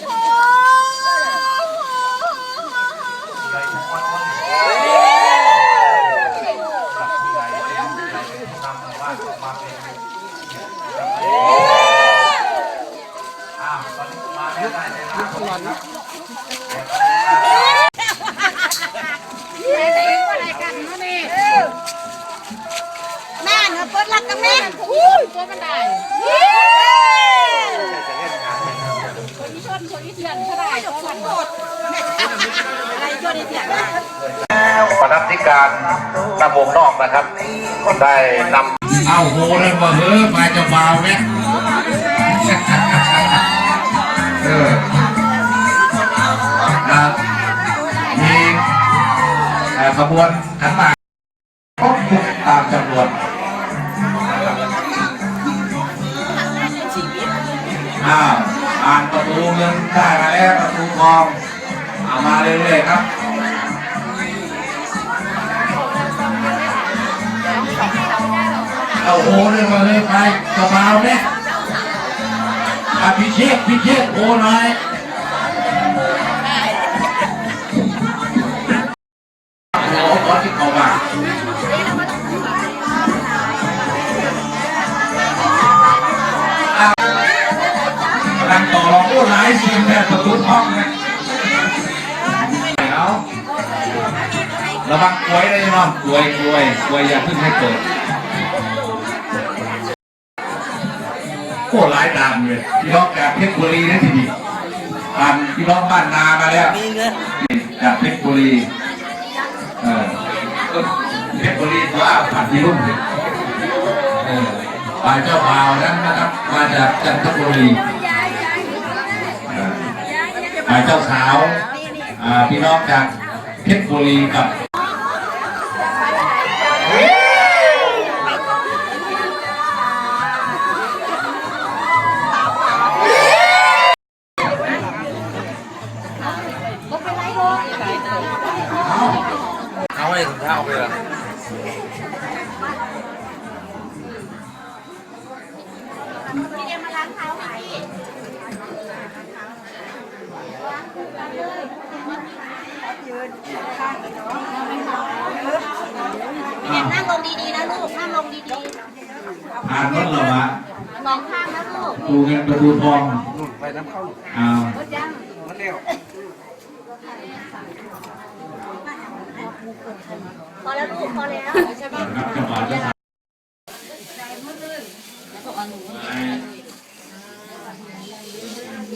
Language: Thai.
Chào พูดตัวกันได้อะไรชนอีเสียงปนัดธิการนำวงนอกนะครับ ได้นำเอาโหเลยมาเฮ้อมาจะมาเนี่ยเออครับมีขบวนขันหมากครบทุกตามจำนวน อ้าวอ่านประตูเงินได้มาแล้วประตูทองเอามาเรื่อยๆครับเอาโอ้เรื่องมาเลยไปกระเป๋าเนี่ยอภิเชษพิเชษโอ้หน่อย ห้องเนี่ยเอาระวังกล้วยได้ไหมน้องกล้วยกล้วยกล้วยอย่าเพิ่งให้เกิดโคตรร้ายดามเลยพี่น้องจากเพชรบุรีนะทีนี้ผ่านพี่น้องบ้านนามาแล้วนี่จากเพชรบุรีเออเพชรบุรีว่าผ่านพี่รุ่นเลยเออฝ่ายเจ้าบ่าวนั้นนะครับ มาจากจันทบุรี เจ้าสาวอ่าพี่น้องจากเพชรบุรีกับเอาไว้ถุงเท้าไปเลยพี่เดียมาล้างเท้าไหมพี่ เดียนั่งลงดีๆนะลูก นั่งลงดีผ่านรถเราอะๆมองข้างนะลูกดูเงินประตูทองนุ่นไปน้ำเข้าอ้าวมันเร็วพอแล้วลูก พอแล้ว นะครับเจ้า